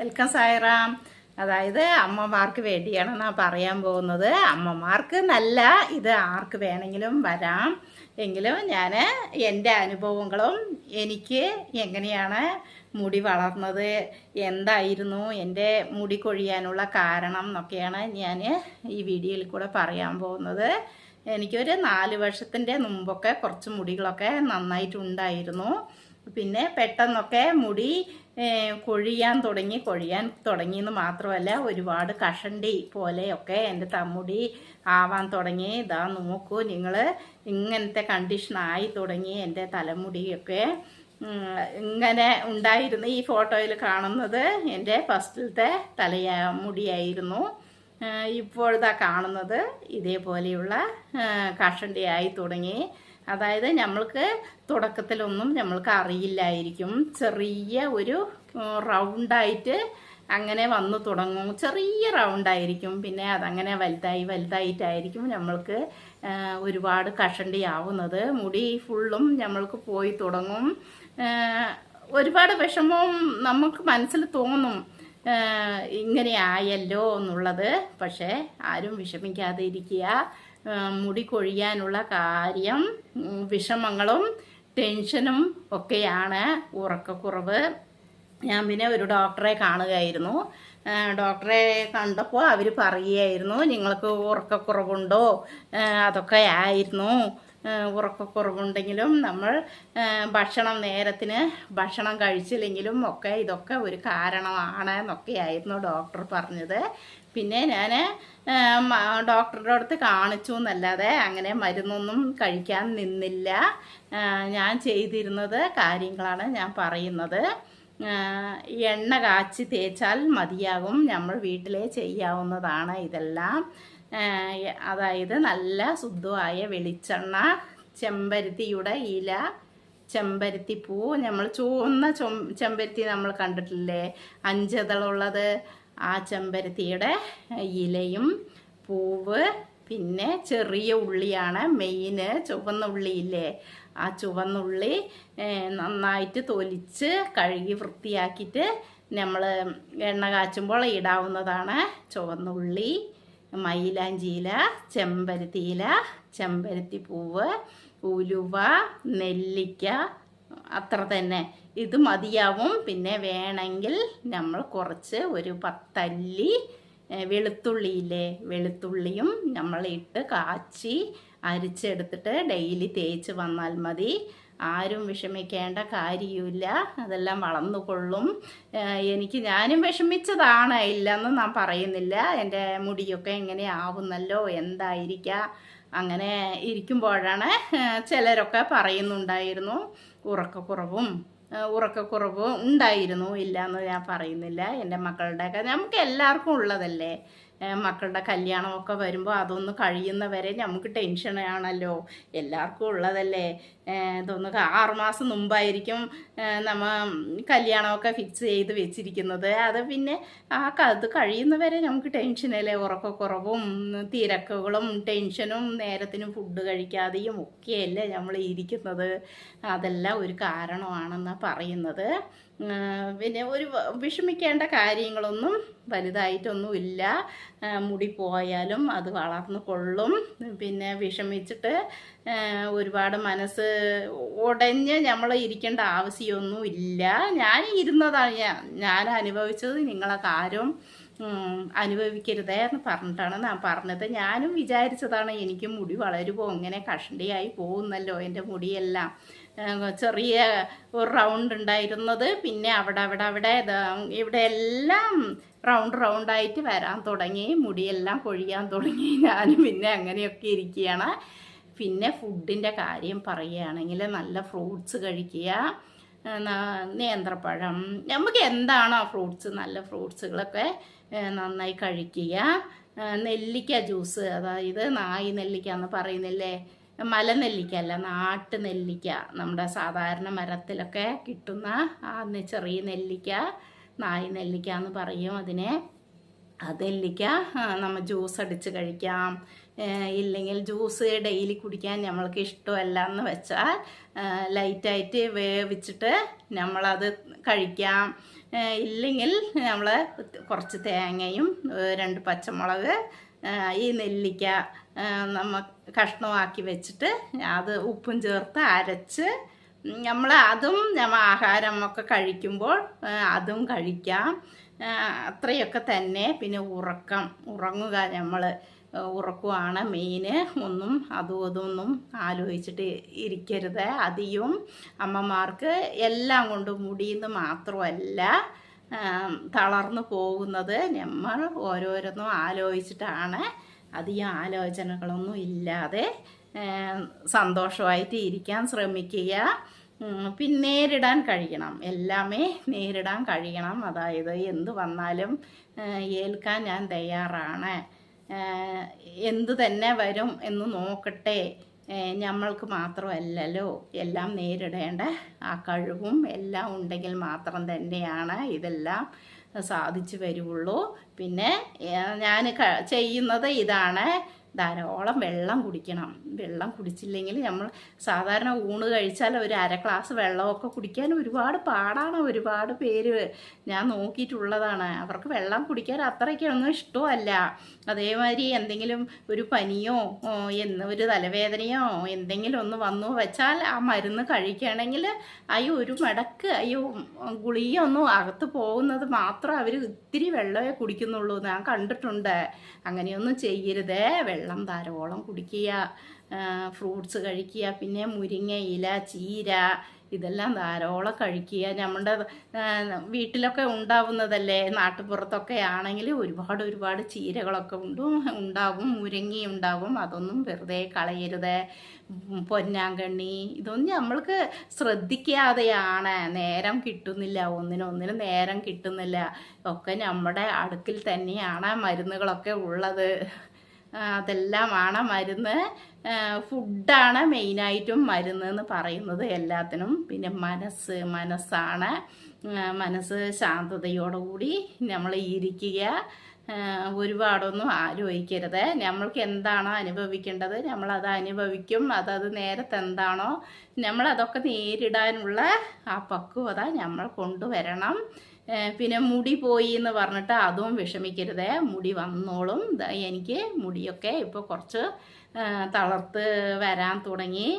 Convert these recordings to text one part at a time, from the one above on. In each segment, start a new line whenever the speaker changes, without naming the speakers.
Welcome Sairam. അതായത് അമ്മമാർക്ക് വേണ്ടിയാണ് ഞാൻ പറയാൻ പോകുന്നത്. അമ്മമാർക്ക് നല്ല ഇത് ആർക്ക് വേണമെങ്കിലും വരാം. എങ്കിലും ഞാൻ എന്റെ അനുഭവങ്ങളും എനിക്ക് എങ്ങനെയാണ് മുടി വളർന്നത് എന്തായിരുന്നു എന്റെ മുടി കൊഴിയാനുള്ള കാരണം എന്നൊക്കെയാണ് ഞാൻ ഈ വീഡിയോയിൽ കൂടെ പറയാൻ പോകുന്നത്. എനിക്കൊരു നാല് വർഷത്തിന്റെ മുമ്പൊക്കെ കുറച്ച് മുടികളൊക്കെ നന്നായിട്ടുണ്ടായിരുന്നു. പിന്നെ പെട്ടെന്നൊക്കെ മുടി കൊഴിയാൻ തുടങ്ങി കൊഴിയാൻ തുടങ്ങിയെന്ന് മാത്രമല്ല ഒരുപാട് കഷണ്ടി പോലെയൊക്കെ എന്റെ തമ്മുടി ആവാൻ തുടങ്ങി. ഇതാ നോക്കൂ നിങ്ങൾ ഇങ്ങനത്തെ കണ്ടീഷനായി തുടങ്ങി എന്റെ തലമുടിയൊക്കെ. ഇങ്ങനെ ഉണ്ടായിരുന്നു ഈ ഫോട്ടോയിൽ കാണുന്നത് എന്റെ ഫസ്റ്റിലത്തെ തലയാ മുടിയായിരുന്നു ഇപ്പോഴതാ കാണുന്നത്. ഇതേപോലെയുള്ള കഷണ്ടിയായി തുടങ്ങി. അതായത് നമ്മൾക്ക് തുടക്കത്തിലൊന്നും നമ്മൾക്ക് അറിയില്ലായിരിക്കും. ചെറിയ ഒരു റൗണ്ടായിട്ട് അങ്ങനെ വന്നു തുടങ്ങും. ചെറിയ റൗണ്ടായിരിക്കും. പിന്നെ അതങ്ങനെ വലുതായി വലുതായിട്ടായിരിക്കും നമ്മൾക്ക് ഒരുപാട് കഷണ്ടിയാവുന്നത്. മുടി ഫുള്ളും നമ്മൾക്ക് പോയി തുടങ്ങും. ഒരുപാട് വിഷമവും നമുക്ക് മനസ്സിൽ തോന്നും ഇങ്ങനെ ആയല്ലോ എന്നുള്ളത്. പക്ഷേ ആരും വിഷമിക്കാതെ ഇരിക്കുക മുടി കൊഴിയാനുള്ള കാര്യം വിഷമങ്ങളും ടെൻഷനും ഒക്കെയാണ് ഉറക്കക്കുറവ്. ഞാൻ പിന്നെ ഒരു ഡോക്ടറെ കാണുകയായിരുന്നു. ഡോക്ടറെ കണ്ടപ്പോൾ അവർ പറയുകയായിരുന്നു നിങ്ങൾക്ക് ഉറക്കക്കുറവുണ്ടോ? അതൊക്കെ ആയിരുന്നു. ഉറക്കക്കുറവുണ്ടെങ്കിലും നമ്മൾ ഭക്ഷണം നേരത്തിന് ഭക്ഷണം കഴിച്ചില്ലെങ്കിലും ഒക്കെ ഇതൊക്കെ ഒരു കാരണമാണ് എന്നൊക്കെയായിരുന്നു ഡോക്ടർ പറഞ്ഞത്. പിന്നെ ഞാൻ ഡോക്ടറുടെ അടുത്ത് കാണിച്ചു എന്നല്ലാതെ അങ്ങനെ മരുന്നൊന്നും കഴിക്കാൻ നിന്നില്ല. ഞാൻ ചെയ്തിരുന്നത് കാര്യങ്ങളാണ് ഞാൻ പറയുന്നത്. എണ്ണ കാച്ചി തേച്ചാൽ മതിയാകും. നമ്മൾ വീട്ടിലെ ചെയ്യാവുന്നതാണ് ഇതെല്ലാം. അതായത് നല്ല ശുദ്ധമായ വെളിച്ചെണ്ണ ചെമ്പരുത്തിയുടെ ഇല ചെമ്പരത്തി പൂ നമ്മൾ ചുവന്ന ചൊം ചെമ്പരത്തി നമ്മൾ കണ്ടിട്ടില്ലേ? അഞ്ചതളുള്ളത് ആ ചെമ്പരത്തിയുടെ ഇലയും പൂവ് പിന്നെ ചെറിയ ഉള്ളിയാണ് മെയിന് ചുവന്ന ഉള്ളിയില്ലേ? ആ ചുവന്നുള്ളി നന്നായിട്ട് തൊലിച്ച് കഴുകി വൃത്തിയാക്കിയിട്ട് നമ്മൾ എണ്ണ കാച്ചുമ്പോൾ ഇടാവുന്നതാണ് ചുവന്നുള്ളി മൈലാഞ്ചിയില ചെമ്പരത്തിയില ചെമ്പരത്തി പൂവ് ഉലുവ നെല്ലിക്ക അത്ര തന്നെ. ഇത് മതിയാവും. പിന്നെ വേണമെങ്കിൽ നമ്മൾ കുറച്ച് ഒരു പത്തല്ലി വെളുത്തുള്ളിയിലെ വെളുത്തുള്ളിയും നമ്മൾ ഇട്ട് കാച്ചി അരിച്ചെടുത്തിട്ട് ഡെയിലി തേച്ച് വന്നാൽ മതി. ആരും വിഷമിക്കേണ്ട കാര്യമില്ല അതെല്ലാം വളർന്നുകൊള്ളും. എനിക്ക് ഞാനും വിഷമിച്ചതാണ്. ഇല്ലെന്ന് ഞാൻ പറയുന്നില്ല. എന്റെ മുടിയൊക്കെ എങ്ങനെയാവുന്നല്ലോ എന്തായിരിക്കാം? അങ്ങനെ ഇരിക്കുമ്പോഴാണ് ചിലരൊക്കെ പറയുന്നുണ്ടായിരുന്നു. ഉറക്കക്കുറവും ഉറക്കക്കുറവ് ഉണ്ടായിരുന്നു ഇല്ല എന്ന് ഞാൻ പറയുന്നില്ല. എന്റെ മക്കളുടെയൊക്കെ നമുക്ക് എല്ലാവർക്കും ഉള്ളതല്ലേ? മക്കളുടെ കല്യാണമൊക്കെ വരുമ്പോൾ അതൊന്ന് കഴിയുന്നവരെ നമുക്ക് ടെൻഷനാണല്ലോ എല്ലാവർക്കും ഉള്ളതല്ലേ. ഇതൊന്ന് ആറുമാസം മുമ്പായിരിക്കും നമ്മ കല്യാണമൊക്കെ ഫിക്സ് ചെയ്ത് വെച്ചിരിക്കുന്നത്. അത് പിന്നെ ആ കത് കഴിയുന്നവരെ നമുക്ക് ടെൻഷനല്ലേ ഉറക്കക്കുറവും തിരക്കുകളും ടെൻഷനും നേരത്തിന് ഫുഡ് കഴിക്കാതെയും ഒക്കെയല്ലേ നമ്മൾ ഇരിക്കുന്നത്. അതെല്ലാം ഒരു കാരണമാണെന്നാണ് പറയുന്നത്. പിന്നെ ഒരു വിഷമിക്കേണ്ട കാര്യങ്ങളൊന്നും വലുതായിട്ടൊന്നുമില്ല. മുടി പോയാലും അത് വളർന്നു കൊള്ളും. പിന്നെ വിഷമിച്ചിട്ട് ഒരുപാട് മനസ്സ് ഉടഞ്ഞ് നമ്മൾ ഇരിക്കേണ്ട ആവശ്യമൊന്നും ഇല്ല ഞാൻ ഇരുന്നതാണ് ഞാൻ ഞാൻ അനുഭവിച്ചത് നിങ്ങളൊക്കെ ആരും അനുഭവിക്കരുതേ എന്ന് പറഞ്ഞിട്ടാണ് ഞാൻ പറഞ്ഞത്. ഞാനും വിചാരിച്ചതാണ് എനിക്ക് മുടി വളരുമോ ഇങ്ങനെ കഷണ്ടിയായി പോകുന്നല്ലോ എന്റെ മുടിയെല്ലാം. ചെറിയ റൗണ്ട് ഉണ്ടായിരുന്നത്. പിന്നെ അവിടെ അവിടെ അവിടെ ഇവിടെ എല്ലാം റൗണ്ട് റൗണ്ടായിട്ട് വരാൻ തുടങ്ങി. മുടിയെല്ലാം കൊഴിയാൻ തുടങ്ങി. ഞാനും പിന്നെ അങ്ങനെയൊക്കെ ഇരിക്കുകയാണ്. പിന്നെ ഫുഡിന്റെ കാര്യം പറയുകയാണെങ്കിൽ നല്ല ഫ്രൂട്ട്സ് കഴിക്കുക. നേന്ത്രപ്പഴം. നമുക്ക് എന്താണോ ഫ്രൂട്ട്സ് നല്ല ഫ്രൂട്ട്സുകളൊക്കെ നന്നായി കഴിക്കുക. നെല്ലിക്ക ജ്യൂസ് അതായത് നായി നെല്ലിക്ക എന്ന് പറയുന്നില്ലേ? മലനെല്ലിക്ക അല്ല നാട്ടു നെല്ലിക്ക. നമ്മുടെ സാധാരണ മരത്തിലൊക്കെ കിട്ടുന്ന ആ ചെറിയ നെല്ലിക്ക നായി നെല്ലിക്ക എന്ന് പറയും അതിനെ. ആ നെല്ലിക്ക നമ്മൾ ജ്യൂസ് അടിച്ച് കഴിക്കാം. ഇല്ലെങ്കിൽ ജ്യൂസ് ഡെയിലി കുടിക്കാൻ നമ്മൾക്ക് ഇഷ്ടമല്ല എന്ന് വെച്ചാൽ ലൈറ്റായിട്ട് വേവിച്ചിട്ട് നമ്മളത് കഴിക്കാം. ഇല്ലെങ്കിൽ നമ്മൾ കുറച്ച് തേങ്ങയും രണ്ട് പച്ചമുളക് ഈ നെല്ലിക്ക നമ്മ കഷ്ണമാക്കി വെച്ചിട്ട് അത് ഉപ്പും ചേർത്ത് അരച്ച് നമ്മൾ അതും നമ്മൾ ആഹാരം ഒക്കെ കഴിക്കുമ്പോൾ അതും കഴിക്കാം. അത്രയൊക്കെ തന്നെ. പിന്നെ ഉറക്കം. ഉറങ്ങുക നമ്മൾ ഉറക്കമാണ് മെയിന്. ഒന്നും അതും അതൊന്നും ആലോചിച്ചിട്ട് ഇരിക്കരുത്. അധികവും അമ്മമാർക്ക് എല്ലാം കൊണ്ട് മുടിയെന്ന് മാത്രമല്ല തളർന്നു പോകുന്നത് നമ്മൾ ഓരോരോന്നും ആലോചിച്ചിട്ടാണ്. അധികം ആലോചനകളൊന്നും ഇല്ലാതെ സന്തോഷമായിട്ട് ഇരിക്കാൻ ശ്രമിക്കുക. പിന്നെ നേരിടാൻ കഴിയണം. എല്ലാമേ നേരിടാൻ കഴിയണം. അതായത് എന്ത് വന്നാലും ഏൽക്കാൻ ഞാൻ തയ്യാറാണ്. എന്തു തന്നെ വരും എന്ന് നോക്കട്ടെ. നമ്മൾക്ക് മാത്രമല്ലല്ലോ. എല്ലാം നേരിടേണ്ട ആ കഴിവും എല്ലാം ഉണ്ടെങ്കിൽ മാത്രം തന്നെയാണ് ഇതെല്ലാം സാധിച്ചു വരുള്ളൂ. പിന്നെ ഞാൻ ചെയ്യുന്നത് ഇതാണ്. ധാരാളം വെള്ളം കുടിക്കണം. വെള്ളം കുടിച്ചില്ലെങ്കിൽ നമ്മൾ സാധാരണ ഊണ് കഴിച്ചാൽ ഒരു അര ഗ്ലാസ് വെള്ളമൊക്കെ കുടിക്കാൻ ഒരുപാട് പാടാണ്. ഒരുപാട് പേര് ഞാൻ നോക്കിയിട്ടുള്ളതാണ്. അവർക്ക് വെള്ളം കുടിക്കാൻ അത്രയ്ക്കൊന്നും ഇഷ്ടമല്ല. അതേമാതിരി എന്തെങ്കിലും ഒരു പനിയോ എന്ന് ഒരു തലവേദനയോ എന്തെങ്കിലും ഒന്ന് വന്നു വെച്ചാൽ ആ മരുന്ന് കഴിക്കുകയാണെങ്കിൽ അയ്യോ ഒരു മടക്ക് അയ്യോ ഗുളിയൊന്നും അകത്ത് പോകുന്നത് മാത്രം അവർ ഇത്തിരി വെള്ളമേ കുടിക്കുന്നുള്ളൂ. ഞാൻ കണ്ടിട്ടുണ്ട്. അങ്ങനെയൊന്നും ചെയ്യരുതേ. വെള്ളം ധാരാളം കുടിക്കുക ഫ്രൂട്ട്സ് കഴിക്കുക പിന്നെ മുരിങ്ങ ഇല ചീര ഇതെല്ലാം ധാരാളം കഴിക്കുക. നമ്മുടെ വീട്ടിലൊക്കെ ഉണ്ടാവുന്നതല്ലേ? നാട്ടുപുറത്തൊക്കെ ആണെങ്കിൽ ഒരുപാട് ഒരുപാട് ചീരകളൊക്കെ ഉണ്ടും ഉണ്ടാവും മുരങ്ങി ഉണ്ടാവും. അതൊന്നും വെറുതെ കളയരുത്. പൊന്നാങ്കണ്ണി ഇതൊന്നും നമ്മൾക്ക് ശ്രദ്ധിക്കാതെയാണ്. നേരം കിട്ടുന്നില്ല ഒന്നിനൊന്നിനും നേരം കിട്ടുന്നില്ല. ഒക്കെ നമ്മുടെ അടുക്കിൽ തന്നെയാണ് മരുന്നുകളൊക്കെ ഉള്ളത്. അതെല്ലാമാണ് മരുന്ന്. ഫുഡാണ് മെയിനായിട്ടും മരുന്ന് എന്ന് പറയുന്നത് എല്ലാത്തിനും. പിന്നെ മനസ്സ് മനസ്സാണ്. മനസ്സ് ശാന്തതയോടുകൂടി നമ്മൾ ഇരിക്കുക. ഒരുപാടൊന്നും ആലോചിക്കരുത്. നമ്മൾക്ക് എന്താണോ അനുഭവിക്കേണ്ടത് നമ്മളത് അനുഭവിക്കും. അതത് നേരത്തെ എന്താണോ നമ്മളതൊക്കെ നേരിടാനുള്ള ആ പക്വത നമ്മൾ കൊണ്ടുവരണം. പിന്നെ മുടി പോയി എന്ന് പറഞ്ഞിട്ട് അതും വിഷമിക്കരുത്. മുടി വന്നോളും. എനിക്ക് മുടിയൊക്കെ ഇപ്പോൾ കുറച്ച് തളർത്ത് വരാൻ തുടങ്ങി.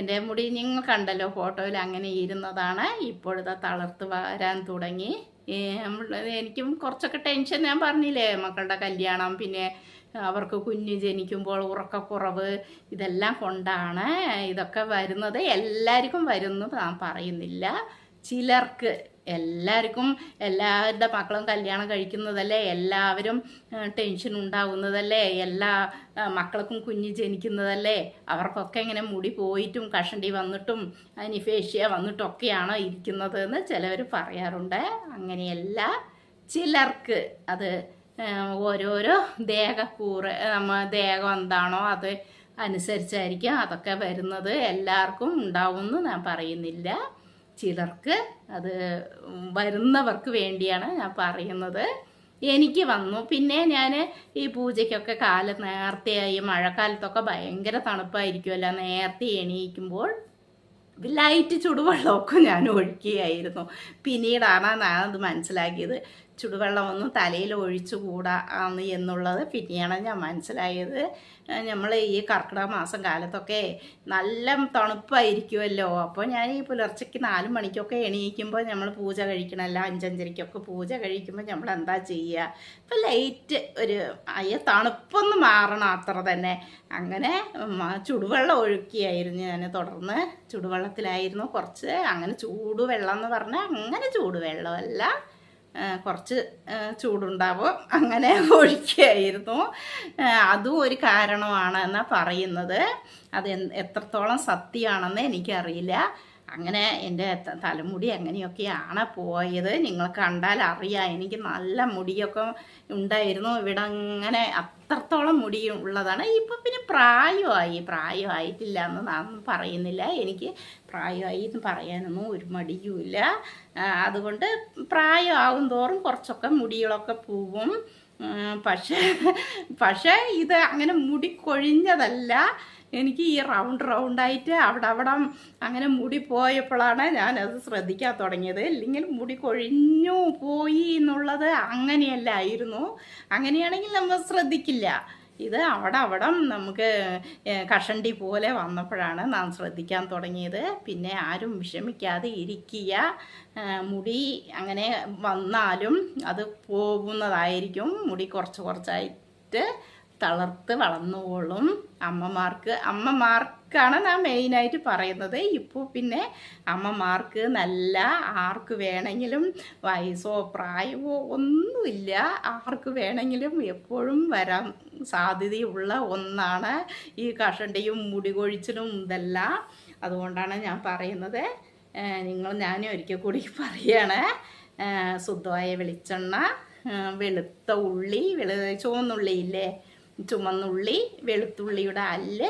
എന്റെ മുടി നിങ്ങൾ കണ്ടല്ലോ ഫോട്ടോയിൽ അങ്ങനെ ഇരുന്നതാണ്. ഇപ്പോഴത്തെ തളർത്ത് വരാൻ തുടങ്ങി. എനിക്കും കുറച്ചൊക്കെ ടെൻഷൻ ഞാൻ പറഞ്ഞില്ലേ മക്കളുടെ കല്യാണം പിന്നെ അവർക്ക് കുഞ്ഞ് ജനിക്കുമ്പോൾ ഉറക്കക്കുറവ് ഇതെല്ലാം കൊണ്ടാണ് ഇതൊക്കെ വരുന്നത്. എല്ലാവർക്കും വരുന്നു ഞാൻ പറയുന്നില്ല. ചിലർക്ക് എല്ലാവർക്കും എല്ലാവരുടെ മക്കളും കല്യാണം കഴിക്കുന്നതല്ലേ? എല്ലാവരും ടെൻഷൻ ഉണ്ടാവുന്നതല്ലേ? എല്ലാ മക്കൾക്കും കുഞ്ഞ് ജനിക്കുന്നതല്ലേ? അവർക്കൊക്കെ ഇങ്ങനെ മുടി പോയിട്ടും കഷണ്ടി വന്നിട്ടും അനിഫേഷ്യ വന്നിട്ടൊക്കെയാണോ ഇരിക്കുന്നത് എന്ന് ചിലവർ പറയാറുണ്ട്. അങ്ങനെയല്ല ചിലർക്ക് അത് ഓരോരോ ദേഹക്കൂറ് നമ്മ ദേഹം എന്താണോ അത് അനുസരിച്ചായിരിക്കും അതൊക്കെ വരുന്നത്. എല്ലാവർക്കും ഉണ്ടാവുമെന്ന് ഞാൻ പറയുന്നില്ല. ചിലർക്ക് അത് വരുന്നവർക്ക് വേണ്ടിയാണ് ഞാൻ പറയുന്നത്. എനിക്ക് വന്നു. പിന്നെ ഞാൻ ഈ പൂജയ്ക്കൊക്കെ കാലം നേരത്തെയായി മഴക്കാലത്തൊക്കെ ഭയങ്കര തണുപ്പായിരിക്കുമല്ലോ നേരത്തെ എണീക്കുമ്പോൾ ലൈറ്റ് ചുടുവെള്ളമൊക്കെ ഞാൻ ഒഴിക്കുകയായിരുന്നു. പിന്നീടാണ് ഞാൻ മനസ്സിലാക്കിയത്. ചുടുവെള്ളമൊന്നും തലയിൽ ഒഴിച്ചുകൂടാ ആണ് എന്നുള്ളത് പിന്നെയാണ് ഞാൻ മനസ്സിലായത്. നമ്മൾ ഈ കർക്കിടക മാസം കാലത്തൊക്കെ നല്ല തണുപ്പായിരിക്കുമല്ലോ അപ്പോൾ ഞാൻ ഈ പുലർച്ചയ്ക്ക് നാല് മണിക്കൊക്കെ എണീക്കുമ്പോൾ നമ്മൾ പൂജ കഴിക്കണമല്ലോ അഞ്ചഞ്ചരയ്ക്കൊക്കെ പൂജ കഴിക്കുമ്പോൾ നമ്മൾ എന്താ ചെയ്യുക? ഇപ്പം ലൈറ്റ് ഒരു അയ്യ തണുപ്പൊന്ന് മാറണം അത്ര തന്നെ. അങ്ങനെ ചുടുവെള്ളം ഒഴുക്കിയായിരുന്നു ഞാൻ തുടർന്ന് ചുടുവെള്ളത്തിലായിരുന്നു കുറച്ച്. അങ്ങനെ ചൂടുവെള്ളം എന്ന് പറഞ്ഞാൽ അങ്ങനെ ചൂടുവെള്ളമല്ല. കുറച്ച് ചൂടുണ്ടാവും. അങ്ങനെ ഒഴിക്കുകയായിരുന്നു. അതും ഒരു കാരണമാണ് എന്നാണ് പറയുന്നത്. അത് എത്രത്തോളം സത്യമാണെന്ന് എനിക്കറിയില്ല. അങ്ങനെ എന്റെ തലമുടി അങ്ങനെയൊക്കെയാണ് പോയത്? നിങ്ങൾ കണ്ടാൽ അറിയാം. എനിക്ക് നല്ല മുടിയൊക്കെ ഉണ്ടായിരുന്നു. ഇവിടെ അങ്ങനെ അത്രത്തോളം മുടി ഉള്ളതാണ്. ഇപ്പം പിന്നെ പ്രായമായി. പ്രായമായിട്ടില്ല എന്ന് ഞാൻ പറയുന്നില്ല. എനിക്ക് പ്രായമായി എന്ന് പറയാനൊന്നും ഒരു മടിയുമില്ല. അതുകൊണ്ട് പ്രായമാകും തോറും കുറച്ചൊക്കെ മുടികളൊക്കെ പോവും. പക്ഷേ പക്ഷേ ഇത് അങ്ങനെ മുടി കൊഴിഞ്ഞതല്ല. എനിക്ക് ഈ റൗണ്ട് റൗണ്ടായിട്ട് അവിടെ അവിടെ അങ്ങനെ മുടി പോയപ്പോഴാണ് ഞാനത് ശ്രദ്ധിക്കാൻ തുടങ്ങിയത്. ഇല്ലെങ്കിൽ മുടി കൊഴിഞ്ഞു പോയി എന്നുള്ളത് അങ്ങനെയല്ലായിരുന്നു. അങ്ങനെയാണെങ്കിൽ നമ്മൾ ശ്രദ്ധിക്കില്ല. ഇത് അവിടെ അവിടെ നമുക്ക് കഷണ്ടി പോലെ വന്നപ്പോഴാണ് നാം ശ്രദ്ധിക്കാൻ തുടങ്ങിയത്. പിന്നെ ആരും വിഷമിക്കാതെ ഇരിക്കുക. മുടി അങ്ങനെ വന്നാലും അത് പോകുന്നതായിരിക്കും. മുടി കുറച്ച് കുറച്ചായിട്ട് തളർത്ത് വളർന്നുകൊള്ളും. അമ്മമാർക്ക് അമ്മമാർക്കാണ് ഞാൻ മെയിനായിട്ട് പറയുന്നത്. ഇപ്പോൾ പിന്നെ അമ്മമാർക്ക് നല്ല ആർക്ക് വേണമെങ്കിലും വയസ്സോ പ്രായമോ ഒന്നുമില്ല. ആർക്ക് വേണമെങ്കിലും എപ്പോഴും വരാൻ സാധ്യതയുള്ള ഒന്നാണ് ഈ കഷണ്ടിയും മുടികൊഴിച്ചിലും ഇതെല്ലാം. അതുകൊണ്ടാണ് ഞാൻ പറയുന്നത്. നിങ്ങൾ ഞാനും ഒരിക്കൽ കൂടി പറയാണ്. ശുദ്ധമായ വെളിച്ചെണ്ണ വെളുത്ത ഉള്ളി വെളു ചുവന്നുള്ളി ഇല്ലേ? ചുമന്നുള്ളി വെളുത്തുള്ളിയുടെ അല്ല്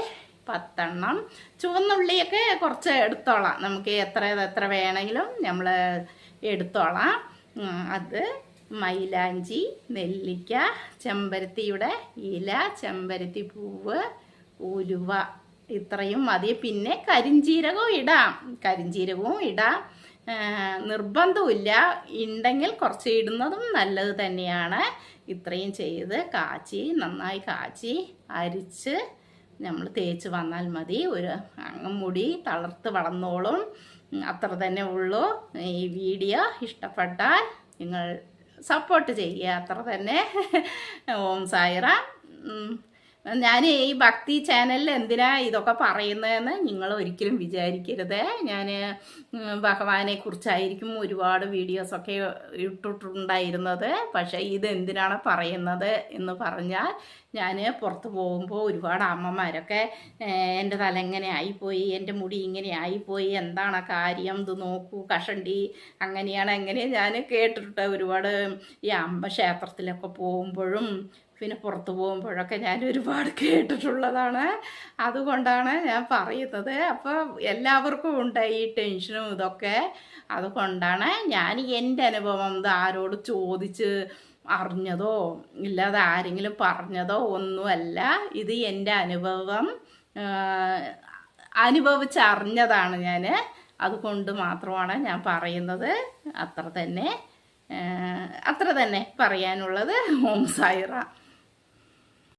പത്തെണ്ണം. ചുവന്നുള്ളിയൊക്കെ കുറച്ച് എടുത്തോളാം. നമുക്ക് എത്ര എത്ര വേണമെങ്കിലും നമ്മൾ എടുത്തോളാം. അത് മൈലാഞ്ചി നെല്ലിക്ക ചെമ്പരത്തിയുടെ ഇല ചെമ്പരത്തി പൂവ് ഉലുവ ഇത്രയും മതി. പിന്നെ കരിഞ്ചീരകവും ഇടാം. കരിഞ്ചീരകവും ഇടാം. നിർബന്ധമില്ല ഉണ്ടെങ്കിൽ കുറച്ച് ഇടുന്നതും നല്ലത് തന്നെയാണ്. ഇത്രയും ചെയ്ത് കാച്ചി നന്നായി കാച്ചി അരിച്ച് നമ്മൾ തേച്ച് വന്നാൽ മതി. ഒരു മുടി തളർത്ത് വളർന്നോളും. അത്ര തന്നെ ഉള്ളൂ. ഈ വീഡിയോ ഇഷ്ടപ്പെട്ടാൽ നിങ്ങൾ സപ്പോർട്ട് ചെയ്യുക. അത്ര തന്നെ. ഓം സായിറാം. ഞാൻ ഈ ഭക്തി ചാനലിൽ എന്തിനാ ഇതൊക്കെ പറയുന്നതെന്ന് നിങ്ങൾ ഒരിക്കലും വിചാരിക്കരുത്. ഞാൻ ഭഗവാനെ കുറിച്ചായിരിക്കും ഒരുപാട് വീഡിയോസൊക്കെ ഇട്ടിട്ടുണ്ടായിരുന്നത്. പക്ഷേ ഇത് എന്തിനാണ് പറയുന്നത് എന്ന് പറഞ്ഞാൽ ഞാൻ പുറത്ത് പോകുമ്പോൾ ഒരുപാട് അമ്മമാരൊക്കെ എന്റെ തല ഇങ്ങനെ ആയിപ്പോയി എന്റെ മുടി ഇങ്ങനെ ആയിപ്പോയി എന്താണ് കാര്യം? ഇത് നോക്കൂ കഷണ്ടി അങ്ങനെയാണ് എങ്ങനെ ഞാൻ കേട്ടിട്ട് ഒരുപാട് ഈ അമ്മ ക്ഷേത്രത്തിലൊക്കെ പോകുമ്പോഴും പിന്നെ പുറത്തു പോകുമ്പോഴൊക്കെ ഞാൻ ഒരുപാട് കേട്ടിട്ടുള്ളതാണ്. അതുകൊണ്ടാണ് ഞാൻ പറയുന്നത്. അപ്പോൾ എല്ലാവർക്കും ഉണ്ട് ഈ ടെൻഷനും ഇതൊക്കെ. അതുകൊണ്ടാണ് ഞാൻ എന്റെ അനുഭവം ഇത് ആരോട് ചോദിച്ച് അറിഞ്ഞതോ ഇല്ലാതെ ആരെങ്കിലും പറഞ്ഞതോ ഒന്നുമല്ല. ഇത് എന്റെ അനുഭവം. അനുഭവിച്ചറിഞ്ഞതാണ് ഞാൻ. അതുകൊണ്ട് മാത്രമാണ് ഞാൻ പറയുന്നത്. അത്ര തന്നെ. അത്ര തന്നെ പറയാനുള്ളത്. ഓം സായിറ.